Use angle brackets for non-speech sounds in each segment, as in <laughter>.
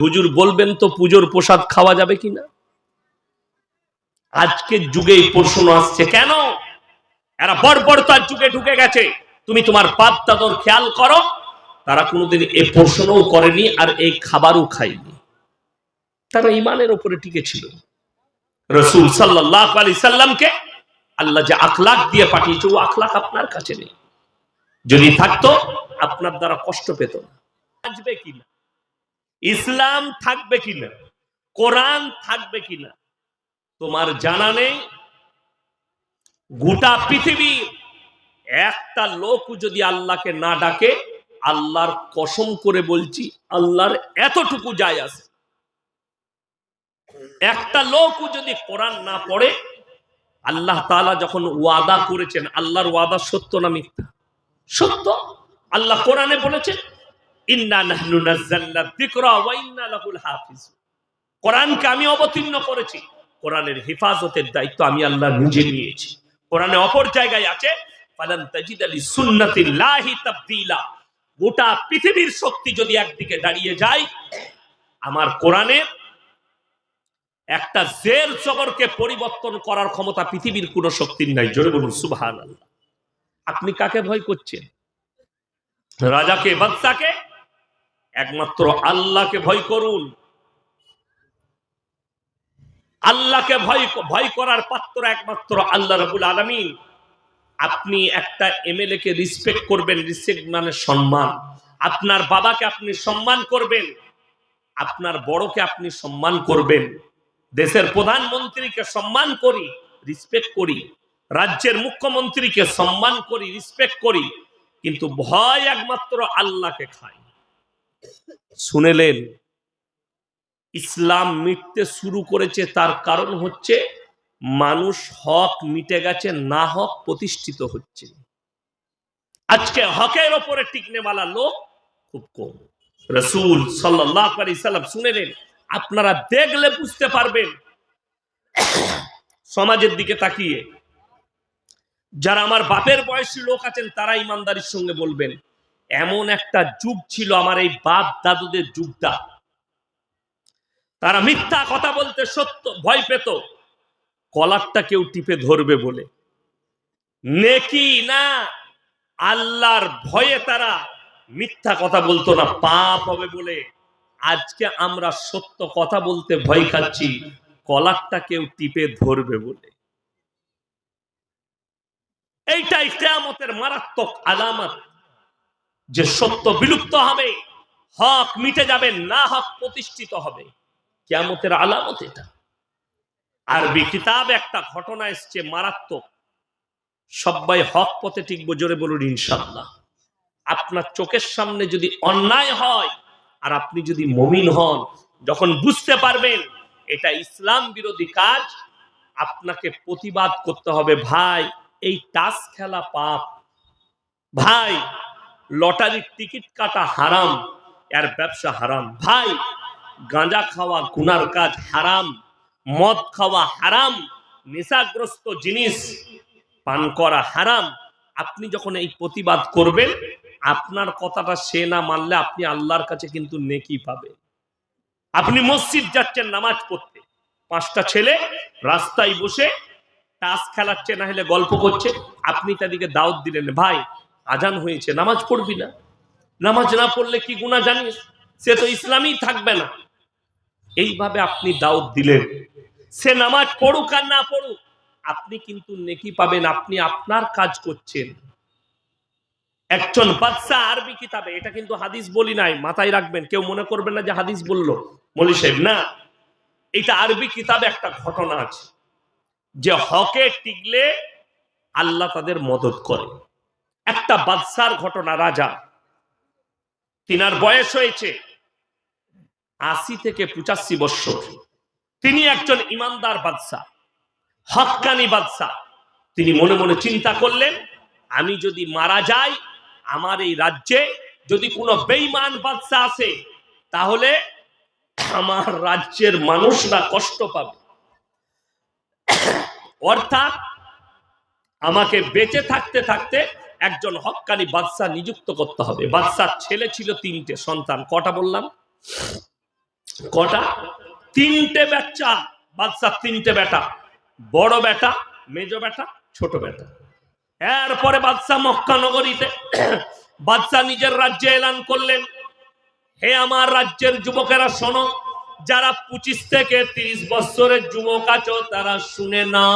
হুজুর বলবেন তো পুজোর প্রসাদ খাওয়া যাবে কিনা? আজকের যুগে প্রশ্ন আসছে, কেন? এরা বড় তার যুগে ঢুকে গেছে। তুমি তোমার বাপ দাদর খেয়াল করো, তারা কোনোদিন এই প্রশ্নও করেনি আর এই খাবারও খায়নি। তারা ইমানের উপরে টিকে ছিল রসুল সাল্লাহ আলি সাল্লামকে আল্লাহ যে আখলাক দিয়ে পাঠিয়েছে, ও আখলাক আপনার কাছে নেই। যদি থাকতো, আপনার দ্বারা কষ্ট পেত না। কিনা? ইসলাম থাকবে কিনা? কোরআন থাকবে কিনা? তোমার জানা নেই? গোটা পৃথিবীর একটা লোক যদি আল্লাহকে না ডাকে, আল্লাহর কসম করে বলছি, আল্লাহর এতটুকু যায় আছে। একটা লোক যদি কোরআন না পড়ে, আল্লাহ তালা যখন ওয়াদা করেছেন, আল্লাহর ওয়াদা সত্য না মিথ্যা? সত্য। আল্লাহ কোরআনে বলেছেন কোরআনকে আমি অবতীর্ণ করেছি। কোরআনের হেফাজতের দায়িত্ব আমি আল্লাহ নিজে নিয়েছি। কোরআনে অপর জায়গায় আছে গোটা পৃথিবীর শক্তি যদি একদিকে দাঁড়িয়ে যায়, আমার কোরআনের একটা জের জবরকে পরিবর্তন করার ক্ষমতা পৃথিবীর কোন শক্তির নাই। জোরে বলুন সুবহান আপনি কাকে ভয় করছেন? রাজাকে, বাদশাকে? একমাত্র আল্লাহকে ভয় করুন। আল্লাহকে ভয় ভয় করার পাত্র একমাত্র আল্লাহ রবুল আলমিন। আপনি একটা এমএলএ কে রিসপেক্ট করবেন রিসপেক্ট মানে সম্মান। আপনার বাবাকে আপনি সম্মান করবেন, আপনার বড়কে আপনি সম্মান করবেন। দেশের প্রধানমন্ত্রীকে সম্মান করি রিসপেক্ট করি। রাজ্যের মুখ্যমন্ত্রীকে সম্মান করি রিসপেক্ট করি। কিন্তু ভয় একমাত্র আল্লাহকে খায়। শুনেলেন, ইসলাম মিটতে শুরু করেছে, তার কারণ হচ্ছে মানুষ হক মিটে গেছে, না হক প্রতিষ্ঠিত হচ্ছে। আজকে হকের ওপরে টিকনেওয়ালা লোক খুব কম। রসুল সাল্লাহ সাল্লাম শুনেলেন, আপনারা দেখলে বুঝতে পারবেন। সমাজের দিকে তাকিয়ে, যারা আমার বাপের বয়সী লোক আছেন, তারা ইমানদারির সঙ্গে বলবেন এমন একটা যুগ ছিল আমার এই বাপ দাদুদের যুগটা। তারা মিথ্যা কথা বলতে সত্য, ভয় পেত। কলারটা কেউ টিপে ধরবে বলে। নেকি না, আল্লাহর ভয়ে তারা মিথ্যা কথা বলতো না, পাপ হবে বলে। আজকে আমরা সত্য কথা বলতে ভয় খাচ্ছি, কলারটা কেউ টিপে ধরবে বলে। এইটাই কেয়ামতের মারাত্মক আলামত। যে সত্য বিলুপ্ত হবে, হক মিটে যাবে, না হক প্রতিষ্ঠিত হবে। কেয়ামতের আলামত এটা। আরবি কিতাব একটা ঘটনা এসছে মারাত্মক। সবাই হক পথে টিকবো, জোরে বলুন ইনশাল্লাহ আপনার চোখের সামনে যদি অন্যায় হয়, আর আপনি যদি মমিন হন, যখন বুঝতে পারবেন, এটা ইসলাম বিরোধী কাজ, আপনাকে প্রতিবাদ করতে হবে, ভাই, এই টাস খেলা পাপ। ভাই লটারির টিকিট কাটা হারাম, এর ব্যবসা হারাম। ভাই, গাঁজা খাওয়া গুনার কাজ হারাম, মদ খাওয়া হারাম, নেশাগ্রস্ত জিনিস পান করা হারাম। আপনি যখন এই প্রতিবাদ করবেন, আপনার কথাটা সে না মানলে আপনি আল্লাহর কাছে কিন্তু নেকি পাবেন। আপনি মসজিদ যাচ্ছেন নামাজ পড়তে, পাঁচটা ছেলে রাস্তায় বসে তাস খেলাচ্ছে, না হলে গল্প করছে, আপনি তাদেরকে দাওয়াত দিলেন, ভাই আজান হয়েছে, নামাজ পড়বি না। নামাজ না পড়লে কি গুণা জানিস? সে তো ইসলামই থাকবে না। এইভাবে আপনি দাওয়াত দিলেন। সে নামাজ পড়ুক আর না পড়ুক, আপনি কিন্তু নেকি পাবেন, আপনি আপনার কাজ করছেন। একজন বাদশা আরবি কিতাবে, এটা কিন্তু হাদিস বলি নাই, মাথায় রাখবেন, কেউ মনে করবেন না যে হাদিস বলল। মলি সাহেব, না এটা আরবি কিতাবে একটা ঘটনা আছে। যে হকে টিকলে আল্লাহ তাদের মদত করে। একটা বাদশার ঘটনা, রাজা। তিনার বয়স হয়েছে আশি থেকে পঁচাশি বৎসর তিনি একজন ইমানদার বাদশাহ হক্কানি বাদশাহ। তিনি মনে মনে চিন্তা করলেন, আমি যদি মারা যাই, আমার এই রাজ্যে যদি কোনো বেইমান বাদশাহ আসে, তাহলে আমার রাজ্যের মানুষরা কষ্ট পাবে। অর্থাৎ আমাকে বেঁচে থাকতে থাকতে একজন হক্কানি বাদশাহ নিযুক্ত করতে হবে। বাদশার ছেলে ছিল তিনটে সন্তান। কটা বললাম? কটা? তিনটে বাচ্চা বাচ্চা তিনটে বেটা। বড় বেটা, মেজ বেটা, ছোট বেটা। এরপরে বাদশাহ মক্কা নগরীতে <clears throat> বাদশাহ নিজের রাজ্যে এলান করলেন। হে আমার রাজ্যের যুবকেরা, শোনো, যারা পঁচিশ থেকে তিরিশ বছরের যুবক আছো, তারা শুনে না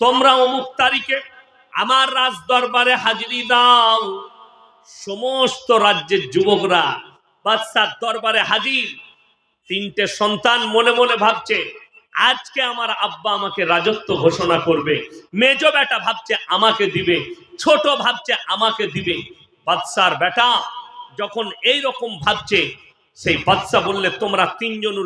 তোমরা অমুক তারিখে আমার রাজ দরবারে হাজিরি দাও। সমস্ত রাজ্যের যুবকরা বাদশার দরবারে হাজির। তিনটে সন্তান মনে মনে ভাবছে, আজকে আমার আব্বা আমাকে রাজত্ব ঘোষণা করবে। মেজ বেটা ভাবছে আমাকে দিবে, ছোট ভাবছে আমাকে দিবে। বাদশার বেটা যখন এই রকম ভাবছে, সেই বাদশা বললে, তোমরা তিনজন